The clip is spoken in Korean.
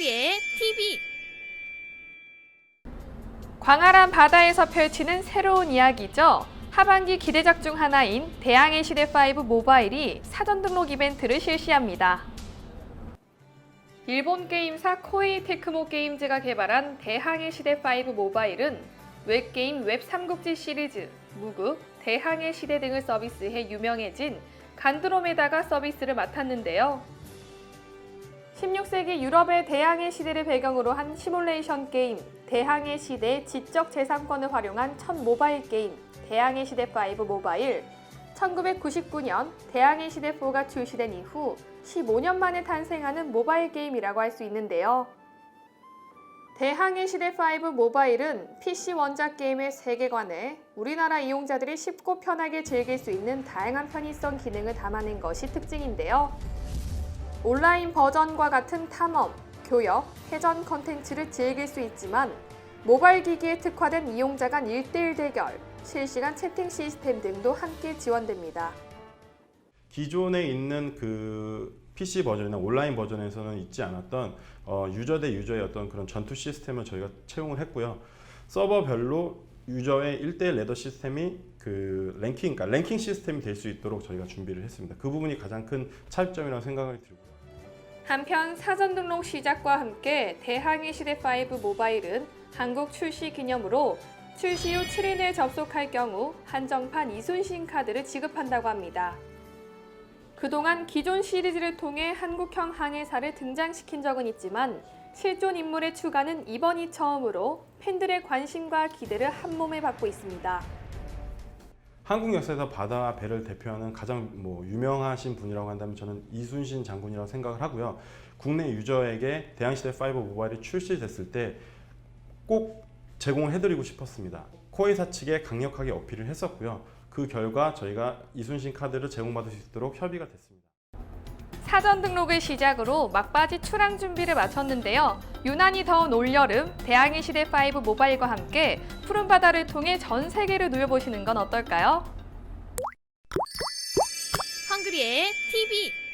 헝그리의 TV 광활한 바다에서 펼치는 새로운 이야기죠. 하반기 기대작 중 하나인 대항해 시대 5 모바일이 사전 등록 이벤트를 실시합니다. 일본 게임사 코에이 테크모 게임즈가 개발한 대항해 시대 5 모바일은 웹게임 웹 삼국지 시리즈, 무극, 대항해 시대 등을 서비스해 유명해진 간드로메다가 서비스를 맡았는데요. 16세기 유럽의 대항해 시대를 배경으로 한 시뮬레이션 게임 대항해 시대의 지적 재산권을 활용한 첫 모바일 게임 대항해 시대 5 모바일 1999년 대항해 시대 4가 출시된 이후 15년 만에 탄생하는 모바일 게임이라고 할 수 있는데요. 대항해 시대 5 모바일은 PC 원작 게임의 세계관에 우리나라 이용자들이 쉽고 편하게 즐길 수 있는 다양한 편의성 기능을 담아낸 것이 특징인데요. 온라인 버전과 같은 탐험, 교역, 회전 컨텐츠를 즐길 수 있지만 모바일 기기에 특화된 이용자 간 1대1 대결, 실시간 채팅 시스템 등도 함께 지원됩니다. 기존에 있는 그 PC 버전이나 온라인 버전에서는 있지 않았던 어, 유저 대 유저의 어떤 그런 전투 시스템을 저희가 채용을 했고요. 서버별로 유저의 1대1 레더 시스템이 그 랭킹, 그러니까 랭킹 시스템이 될 수 있도록 저희가 준비를 했습니다. 그 부분이 가장 큰 차이점이라고 생각이 들고요. 한편 사전 등록 시작과 함께 대항해 시대 5 모바일은 한국 출시 기념으로 출시 후 7일 내에 접속할 경우 한정판 이순신 카드를 지급한다고 합니다. 그동안 기존 시리즈를 통해 한국형 항해사를 등장시킨 적은 있지만 실존 인물의 추가는 이번이 처음으로 팬들의 관심과 기대를 한 몸에 받고 있습니다. 한국 역사에서 바다 배를 대표하는 가장 뭐 유명하신 분이라고 한다면 저는 이순신 장군이라고 생각을 하고요. 국내 유저에게 대항시대 5 모바일이 출시됐을 때 꼭 제공을 해드리고 싶었습니다. 코에사 측에 강력하게 어필을 했었고요. 그 결과 저희가 이순신 카드를 제공받을 수 있도록 협의가 됐습니다. 사전 등록을 시작으로 막바지 출항 준비를 마쳤는데요. 유난히 더운 올여름 대항해 시대 5 모바일과 함께 푸른 바다를 통해 전 세계를 누려보시는 건 어떨까요? 헝그리의 TV